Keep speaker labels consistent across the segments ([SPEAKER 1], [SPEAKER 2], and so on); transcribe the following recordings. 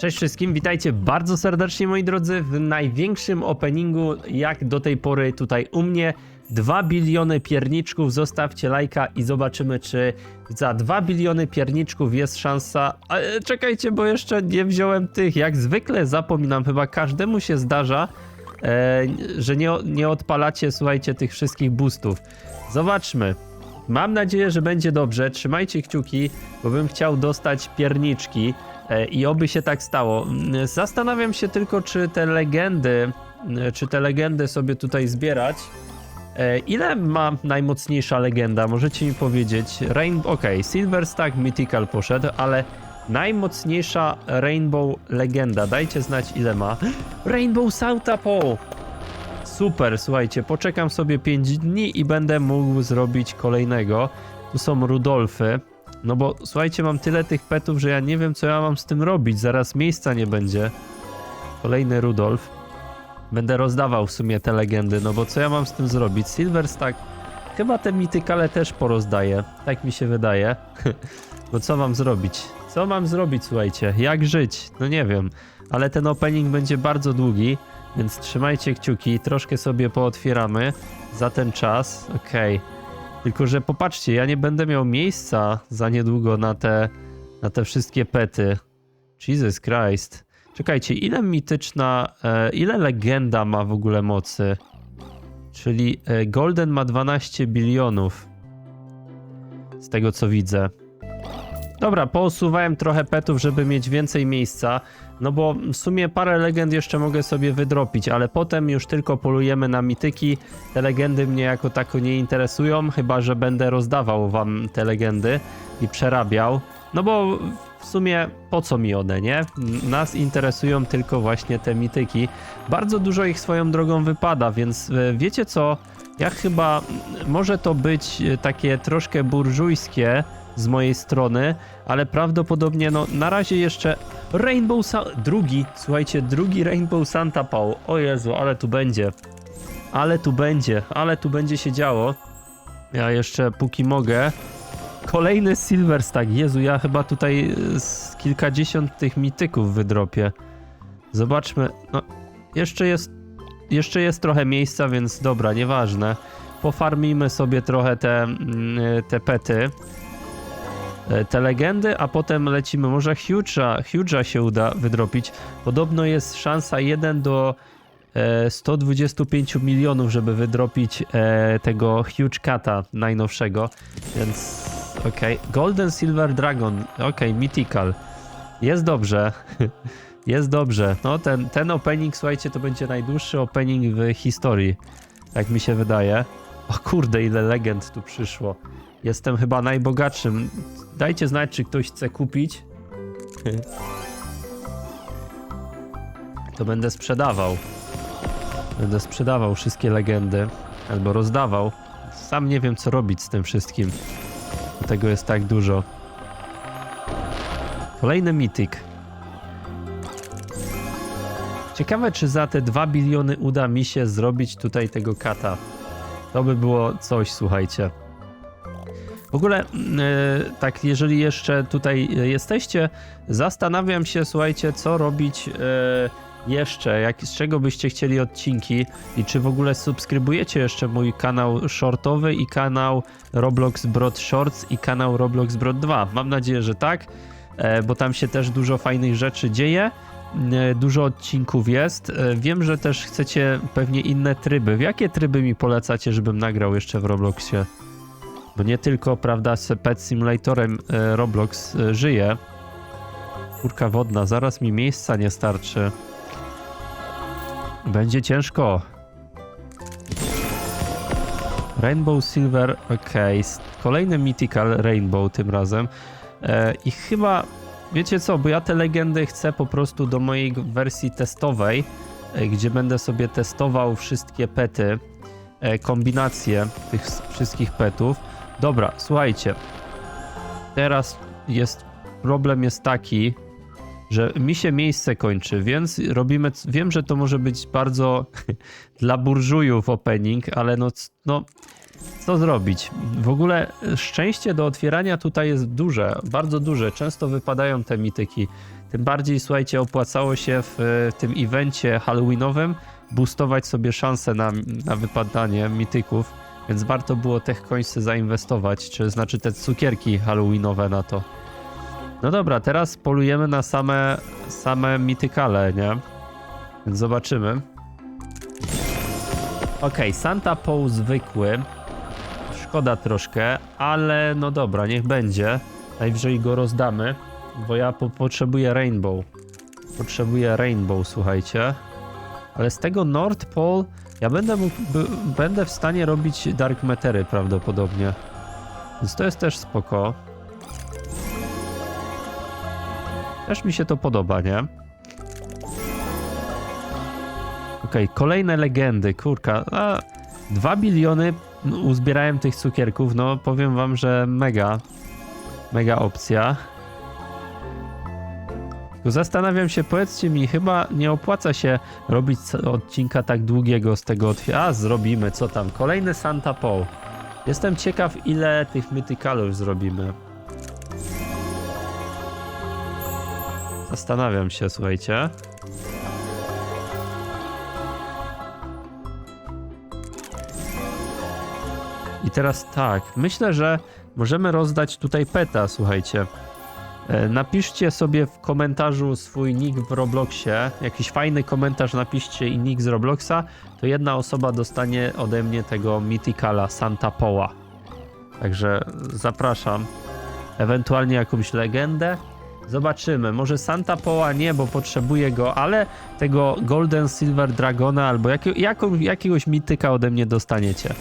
[SPEAKER 1] Cześć wszystkim, witajcie bardzo serdecznie moi drodzy w największym openingu jak do tej pory tutaj u mnie. 2 biliony pierniczków, zostawcie lajka i zobaczymy czy za 2 biliony pierniczków jest szansa. Ale czekajcie, bo jeszcze nie wziąłem tych, jak zwykle zapominam, chyba każdemu się zdarza, e, że nie, nie odpalacie, słuchajcie, tych wszystkich boostów. Zobaczmy. Mam nadzieję, że będzie dobrze. Trzymajcie kciuki, bo bym chciał dostać pierniczki i oby się tak stało. Mm, Zastanawiam się tylko, czy te legendy, mm, czy te legendy sobie tutaj zbierać. E, Ile ma najmocniejsza legenda? Możecie mi powiedzieć. Rain... Ok, Silver Stack Mythical poszedł, ale najmocniejsza Rainbow legenda. Dajcie znać ile ma. Rainbow Sautapo! Super, słuchajcie, poczekam sobie 5 dni i będę mógł zrobić kolejnego. Tu są Rudolfy. No bo słuchajcie, mam tyle tych petów, że ja nie wiem, co ja mam z tym robić. Zaraz miejsca nie będzie. Kolejny Rudolf. Będę rozdawał w sumie te legendy, no bo co ja mam z tym zrobić? Silverstack. Chyba te mitykale też porozdaję. Tak mi się wydaje. No co mam zrobić? Co mam zrobić, słuchajcie? Jak żyć? No nie wiem. Ale ten opening będzie bardzo długi, więc trzymajcie kciuki. Troszkę sobie pootwieramy za ten czas. Okej. Tylko, że popatrzcie, ja nie będę miał miejsca za niedługo na te, na te wszystkie pety. Jesus Christ. Czekajcie, ile mityczna, e, ile legenda ma w ogóle mocy? Czyli e, Golden ma 12 bilionów. Z tego co widzę. Dobra, poosuwałem trochę petów, żeby mieć więcej miejsca. No bo w sumie parę legend jeszcze mogę sobie wydropić, ale potem już tylko polujemy na mityki. Te legendy mnie jako tako nie interesują, chyba że będę rozdawał wam te legendy i przerabiał. No bo w sumie po co mi one, nie? Nas interesują tylko właśnie te mityki. Bardzo dużo ich swoją drogą wypada, więc e, wiecie co? Ja chyba może to być e, takie troszkę burżujskie z mojej strony, ale prawdopodobnie no na razie jeszcze Rainbow Sa drugi, słuchajcie, drugi Rainbow Santa Paul. O Jezu, ale tu będzie. Ale tu będzie, ale tu będzie się działo. Ja jeszcze póki mogę. Kolejny Silver Stack. Jezu, ja chyba tutaj y, z kilkadziesiąt tych mityków wydropię. Zobaczmy. No, jeszcze jest jeszcze jest trochę miejsca, więc dobra, nieważne. Pofarmijmy sobie trochę te, mm, te pety. E, Te legendy, a potem lecimy. Może Huge'a, Huge'a się uda wydropić. Podobno jest szansa 1 do e, 125 milionów, żeby wydropić e, tego Huge najnowszego. Więc okej. Golden Silver Dragon. Okej, Mythical. Jest dobrze. Jest dobrze. No ten, ten opening, słuchajcie, to będzie najdłuższy opening w historii. Tak mi się wydaje. O kurde, ile legend tu przyszło. Jestem chyba najbogatszym. Dajcie znać, czy ktoś chce kupić. To będę sprzedawał. Będę sprzedawał wszystkie legendy. Albo rozdawał. Sam nie wiem, co robić z tym wszystkim. Tego jest tak dużo. Kolejny mityk. Ciekawe, czy za te 2 biliony uda mi się zrobić tutaj tego kata. To by było coś, słuchajcie. W ogóle, e, tak, jeżeli jeszcze tutaj e, jesteście, zastanawiam się, słuchajcie, co robić e, jeszcze, jak, z czego byście chcieli odcinki i czy w ogóle subskrybujecie jeszcze mój kanał shortowy i kanał Roblox Brod Shorts i kanał Roblox Brod 2. Mam nadzieję, że tak, bo tam się też dużo fajnych rzeczy dzieje. Dużo odcinków jest. Wiem, że też chcecie pewnie inne tryby. W jakie tryby mi polecacie, żebym nagrał jeszcze w Robloxie? Bo nie tylko, prawda, z Pet Simulatorem e, Roblox e, żyje. Kurka wodna, zaraz mi miejsca nie starczy. Będzie ciężko. Rainbow Silver, okej. Kolejny Mythical Rainbow tym razem. E, I chyba, wiecie co, bo ja te legendy chcę po prostu do mojej wersji testowej, gdzie będę sobie testował wszystkie pety, kombinacje tych wszystkich petów. Dobra, słuchajcie. Teraz jest problem jest taki, że mi się miejsce kończy, więc robimy. Wiem, że to może być bardzo dla burżujów opening, ale no, no co zrobić? W ogóle szczęście do otwierania tutaj jest duże, bardzo duże. Często wypadają te mityki. Tym bardziej, słuchajcie, opłacało się w tym evencie halloweenowym boostować sobie szanse na, na wypadanie mityków, więc warto było tych końcy zainwestować, czy znaczy te cukierki halloweenowe na to. No dobra, teraz polujemy na same, same mitykale, nie? Więc zobaczymy. Okej, Santa Paul zwykły. Szkoda troszkę, ale no dobra, niech będzie. Najwyżej go rozdamy, bo ja po potrzebuję Rainbow. Potrzebuję Rainbow, słuchajcie. Ale z tego North Pole ja będę mógł, będę w stanie robić Dark Mattery prawdopodobnie. Więc to jest też spoko. Też mi się to podoba, nie? Okej, kolejne legendy, kurka. A, 2 biliony no, uzbierałem tych cukierków, no powiem wam, że mega, mega opcja. Zastanawiam się, powiedzcie mi, chyba nie opłaca się robić odcinka tak długiego z tego otwiera. A, zrobimy, co tam? Kolejny Santa Paul. Jestem ciekaw, ile tych mytykalów zrobimy. Zastanawiam się, słuchajcie. I teraz tak, myślę, że możemy rozdać tutaj peta, słuchajcie. E, Napiszcie sobie w komentarzu swój nick w Robloxie, jakiś fajny komentarz napiszcie i nick z Robloxa, to jedna osoba dostanie ode mnie tego Mythicala Santa Poła. Także zapraszam. Ewentualnie jakąś legendę. Zobaczymy. Może Santa Poła nie, bo potrzebuję go, ale tego Golden Silver Dragona albo jakie, jaką, jakiegoś mityka ode mnie dostaniecie.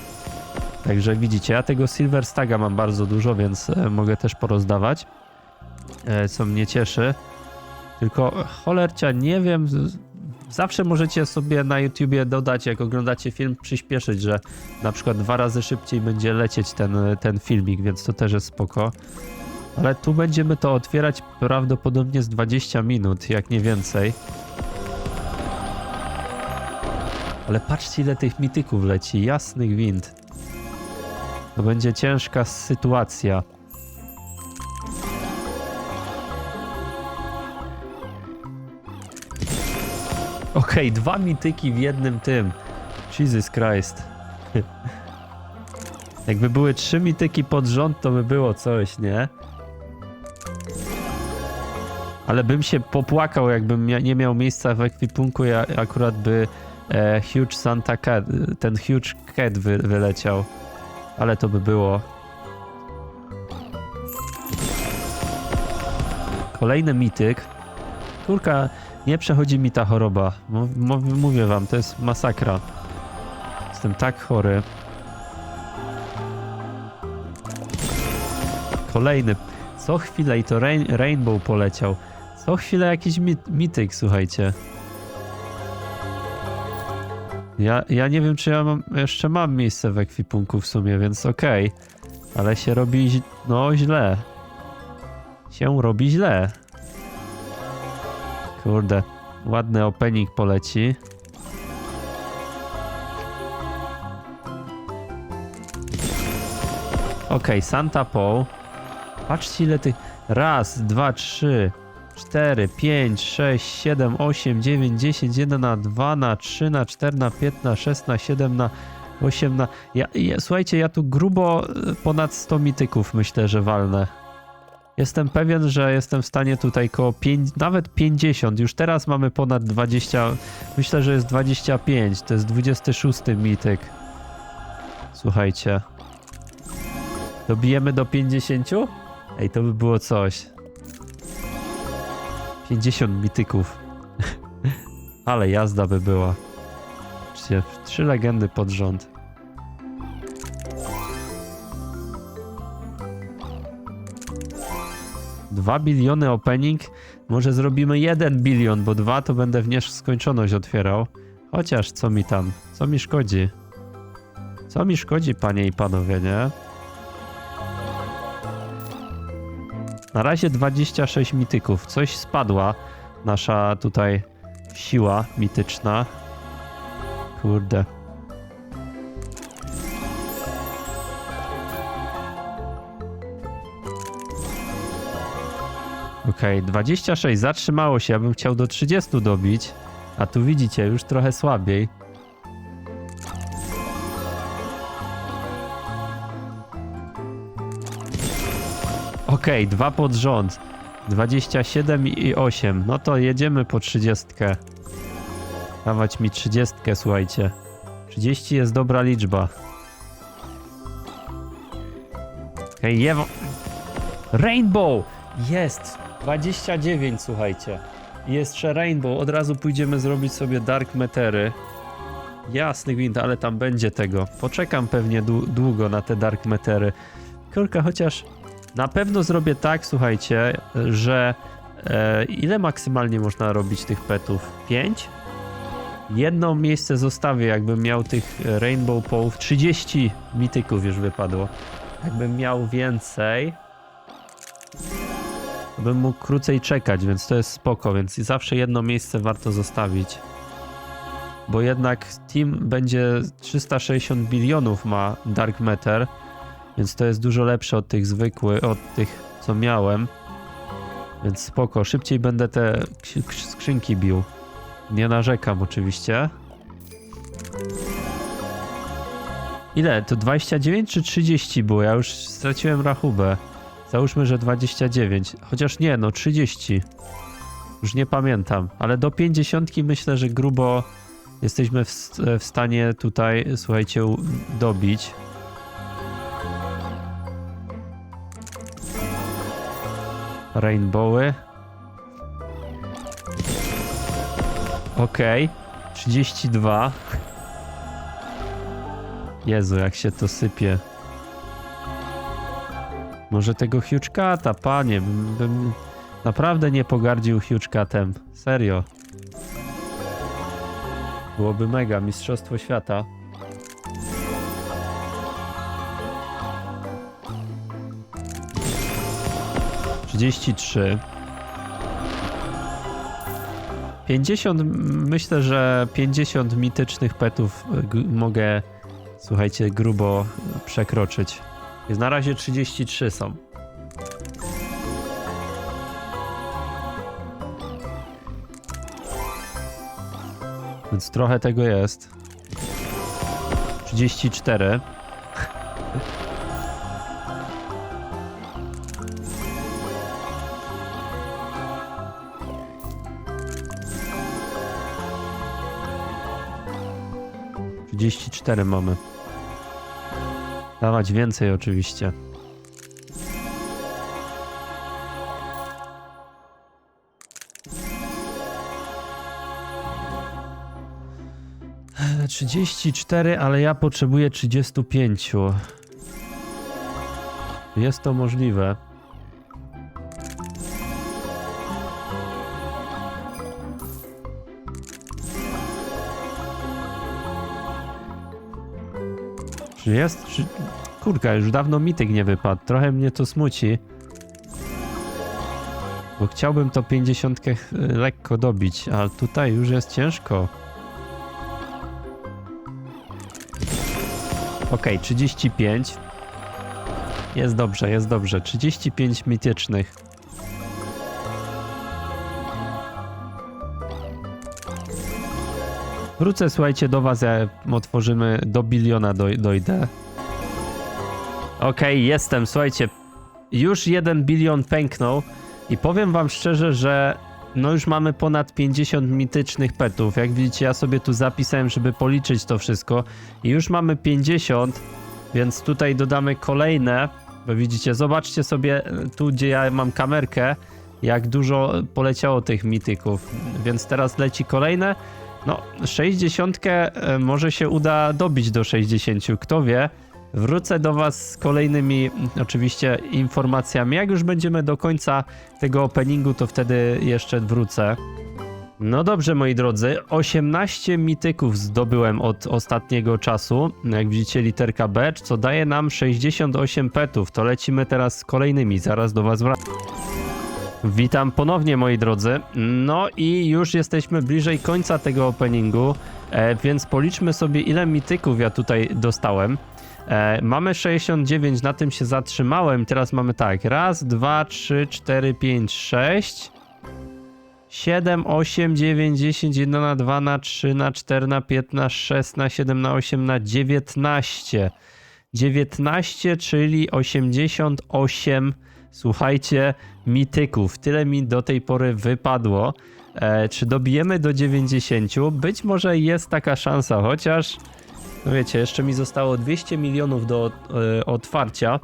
[SPEAKER 1] Także widzicie, ja tego Silver Staga mam bardzo dużo, więc e, mogę też porozdawać co mnie cieszy. Tylko cholercia, nie wiem. Zawsze możecie sobie na YouTubie dodać, jak oglądacie film, przyspieszyć, że na przykład dwa razy szybciej będzie lecieć ten, ten filmik, więc to też jest spoko. Ale tu będziemy to otwierać prawdopodobnie z 20 minut, jak nie więcej. Ale patrzcie, ile tych mityków leci. Jasny gwint. To będzie ciężka sytuacja. Okej, dwa mityki w jednym tym. Jesus Christ. Jakby były trzy mityki pod rząd, to by było coś, nie? Ale bym się popłakał, jakbym nie miał miejsca w ekwipunku i akurat by e, Huge Santa Cat, ten Huge Cat wy, wyleciał. Ale to by było. Kolejny mityk. Kurka, nie przechodzi mi ta choroba. Mów- mów- Mówię wam, to jest masakra. Jestem tak chory. Kolejny. Co chwilę i to rain, Rainbow poleciał. Co chwilę jakiś mit, mityk, słuchajcie. Ja, ja nie wiem, czy ja mam, jeszcze mam miejsce w ekwipunku w sumie, więc okej. Ale się robi, no źle. Się robi źle. Kurde, ładny opening poleci. Okej, Santa Paul. Patrzcie ile tych... Raz, dwa, trzy, cztery, pięć, sześć, siedem, osiem, dziewięć, dziesięć, jeden na dwa, na trzy, na cztery, na pięć, na sześć, na siedem, na osiem, na... Ja, ja, słuchajcie, ja tu grubo y, ponad 100 mityków myślę, że walnę. Jestem pewien, że jestem w stanie tutaj koło 5, nawet 50. Już teraz mamy ponad 20. Myślę, że jest 25. To jest 26 mityk. Słuchajcie. Dobijemy do 50? Ej, to by było coś. 50 mityków. Ale jazda by była. Trzy legendy pod rząd. Dwa biliony opening. Może zrobimy jeden bilion, bo dwa to będę w nieskończoność otwierał. Chociaż co mi tam? Co mi szkodzi? Co mi szkodzi, panie i panowie, nie? Na razie 26 mityków. Coś spadła. Nasza tutaj siła mityczna. Kurde. Okej, 26, zatrzymało się, ja bym chciał do 30 dobić, a tu widzicie, już trochę słabiej. Okej, dwa pod rząd. 27 i 8. No to jedziemy po 30. Dawać mi 30, słuchajcie. 30 jest dobra liczba. Okej, Jewo... Rainbow! Jest! 29, słuchajcie. Jeszcze Rainbow. Od razu pójdziemy zrobić sobie Dark Metery. Jasny gwint, ale tam będzie tego. Poczekam pewnie dłu- długo na te Dark Metery. Kurka, chociaż na pewno zrobię tak, słuchajcie, że e, ile maksymalnie można robić tych petów? 5? Jedno miejsce zostawię, jakbym miał tych e, Rainbow Połów. 30 mityków już wypadło. Jakbym miał więcej, bym mógł krócej czekać, więc to jest spoko, więc zawsze jedno miejsce warto zostawić. Bo jednak Team będzie 360 bilionów ma Dark Matter, więc to jest dużo lepsze od tych zwykłych, od tych co miałem. Więc spoko, szybciej będę te skrzynki bił. Nie narzekam oczywiście. Ile? To 29 czy 30 było? Ja już straciłem rachubę. Załóżmy, że 29. Chociaż nie, no 30. Już nie pamiętam, ale do 50 myślę, że grubo jesteśmy w, w stanie tutaj, słuchajcie, dobić. Rainbowy. Okej. 32. Jezu, jak się to sypie. Może tego Huge Cata, panie, bym, bym naprawdę nie pogardził Huge Catem. Serio. Byłoby mega, mistrzostwo świata. Trzydzieści trzy. 50, myślę, że 50 mitycznych petów y, mogę, słuchajcie, grubo przekroczyć. Jest na razie 33 są. Więc trochę tego jest. 34. Trzydzieści cztery mamy. Dawać więcej oczywiście. E, 34, ale ja potrzebuję 35. Jest to możliwe. Jest? Kurka, już dawno mityk nie wypadł. Trochę mnie to smuci. Bo chciałbym to 50 ch- lekko dobić, ale tutaj już jest ciężko. Okej, 35. Jest dobrze, jest dobrze. 35 mitycznych. Wrócę, słuchajcie, do was, jak otworzymy do biliona doj dojdę. Okej, jestem, słuchajcie. Już jeden bilion pęknął i powiem wam szczerze, że no już mamy ponad 50 mitycznych petów. Jak widzicie, ja sobie tu zapisałem, żeby policzyć to wszystko. I już mamy 50, więc tutaj dodamy kolejne. Bo widzicie, zobaczcie sobie tu, gdzie ja mam kamerkę, jak dużo poleciało tych mityków. Więc teraz leci kolejne. No, 60 e, może się uda dobić do 60, kto wie. Wrócę do Was z kolejnymi oczywiście informacjami. Jak już będziemy do końca tego openingu, to wtedy jeszcze wrócę. No dobrze, moi drodzy, 18 mityków zdobyłem od ostatniego czasu. Jak widzicie, literka B, co daje nam 68 petów. To lecimy teraz z kolejnymi, zaraz do Was wracam. Witam ponownie, moi drodzy. No i już jesteśmy bliżej końca tego openingu, e, więc policzmy sobie, ile mityków ja tutaj dostałem. E, mamy 69, na tym się zatrzymałem. Teraz mamy tak. Raz, dwa, trzy, cztery, pięć, sześć. 7, 8, 9, 10, 1 na 2 na 3 na 4 na 5 na 6 na 7 na 8 na 19. 19, czyli 88, słuchajcie, mityków. Tyle mi do tej pory wypadło. E, czy dobijemy do 90? Być może jest taka szansa, chociaż, no wiecie, jeszcze mi zostało 200 milionów do e, otwarcia.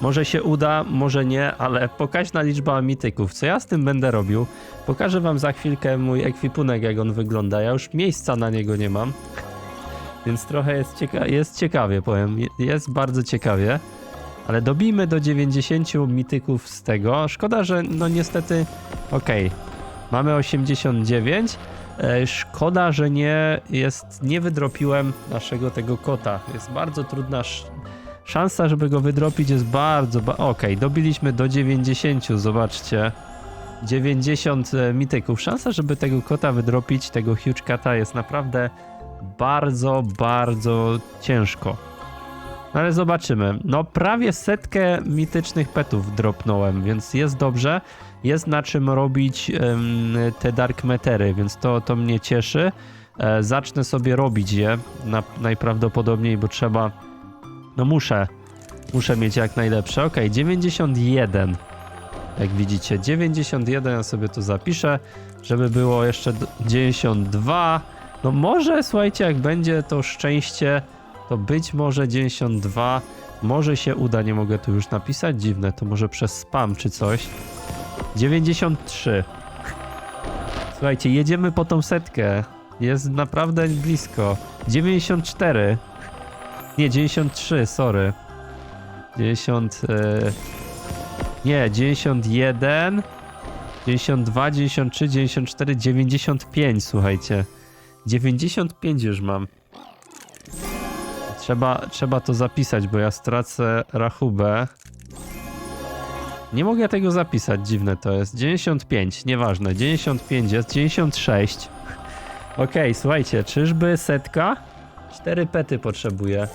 [SPEAKER 1] Może się uda, może nie, ale pokaźna liczba mityków. Co ja z tym będę robił? Pokażę wam za chwilkę mój ekwipunek, jak on wygląda. Ja już miejsca na niego nie mam. Więc trochę jest, cieka jest ciekawie, powiem. Je- Jest bardzo ciekawie. Ale dobijmy do 90 mityków z tego. Szkoda, że no niestety... Okej. Mamy 89. E, szkoda, że nie jest... Nie wydropiłem naszego tego kota. Jest bardzo trudna... sz- Szansa, żeby go wydropić jest bardzo... Ba Okej, dobiliśmy do 90, zobaczcie. 90 mityków. Szansa, żeby tego kota wydropić, tego huge kata jest naprawdę bardzo, bardzo ciężko. Ale zobaczymy. No prawie setkę mitycznych petów dropnąłem, więc jest dobrze. Jest na czym robić em, te dark metery, więc to, to mnie cieszy. E, zacznę sobie robić je na, najprawdopodobniej, bo trzeba... No muszę. Muszę mieć jak najlepsze. Ok, 91. Jak widzicie, 91 ja sobie to zapiszę, żeby było jeszcze d- 92. No może, słuchajcie, jak będzie to szczęście, to być może 92, może się uda, nie mogę tu już napisać, dziwne, to może przez spam czy coś. 93. Słuchajcie, jedziemy po tą setkę. Jest naprawdę blisko. 94. Nie, 93, sorry. 90... E... Nie, 91... 92, 93, 94, 95, słuchajcie. 95 już mam. Trzeba, trzeba to zapisać, bo ja stracę rachubę. Nie mogę tego zapisać, dziwne to jest. 95, nieważne. 95 jest, 96. Okej, słuchajcie, czyżby setka? 4 pety potrzebuję.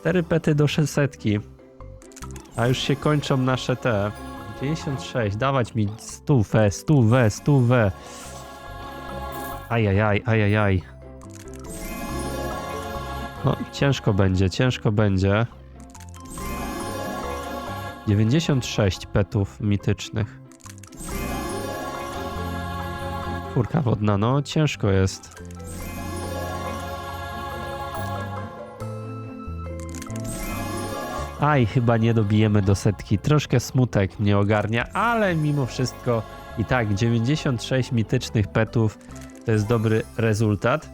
[SPEAKER 1] 4 pety do setki. A już się kończą nasze te. 96, dawać mi stówę, stówę, stówę. Ajajaj, ajajaj. No, ciężko będzie, ciężko będzie. 96 petów mitycznych. Furka wodna, no ciężko jest. Aj, chyba nie dobijemy do setki. Troszkę smutek mnie ogarnia, ale mimo wszystko i tak 96 mitycznych petów to jest dobry rezultat.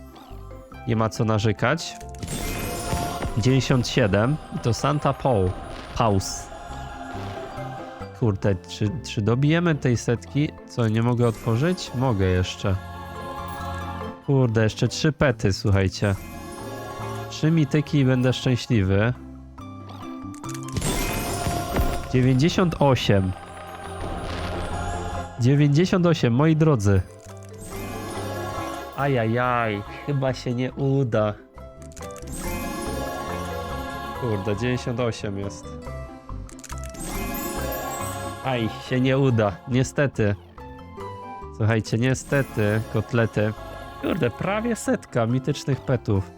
[SPEAKER 1] Nie ma co narzekać. 97 i to Santa Paul. Paus. Kurde, czy, czy dobijemy tej setki? Co, nie mogę otworzyć? Mogę jeszcze. Kurde, jeszcze trzy pety, słuchajcie. Trzy mityki i będę szczęśliwy. 98. 98, moi drodzy. Ajajaj, chyba się nie uda. Kurde, 98 jest. Aj, się nie uda, niestety. Słuchajcie, niestety, kotlety. Kurde, prawie setka mitycznych petów.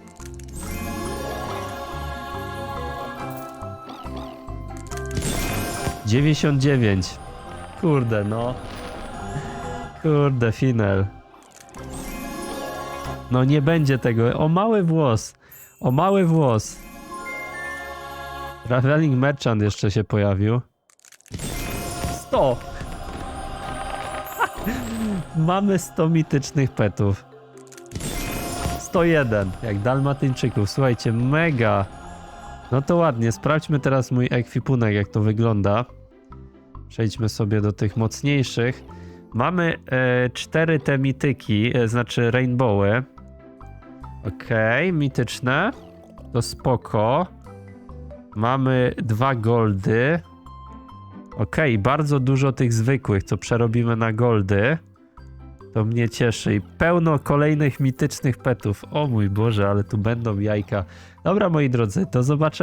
[SPEAKER 1] Dziewięćdziesiąt dziewięć. Kurde, no. Kurde, final. No nie będzie tego. O mały włos. O mały włos. Traveling Merchant jeszcze się pojawił. 100. Mamy 100 mitycznych petów. 101, jak dalmatyńczyków. Słuchajcie, mega. No to ładnie. Sprawdźmy teraz mój ekwipunek, jak to wygląda. Przejdźmy sobie do tych mocniejszych. Mamy e, cztery te mityki, e, znaczy rainbowy. Okej, mityczne. To spoko. Mamy dwa goldy. Okej, bardzo dużo tych zwykłych, co przerobimy na goldy. To mnie cieszy i pełno kolejnych mitycznych petów. O mój Boże, ale tu będą jajka. Dobra, moi drodzy, do zobaczenia.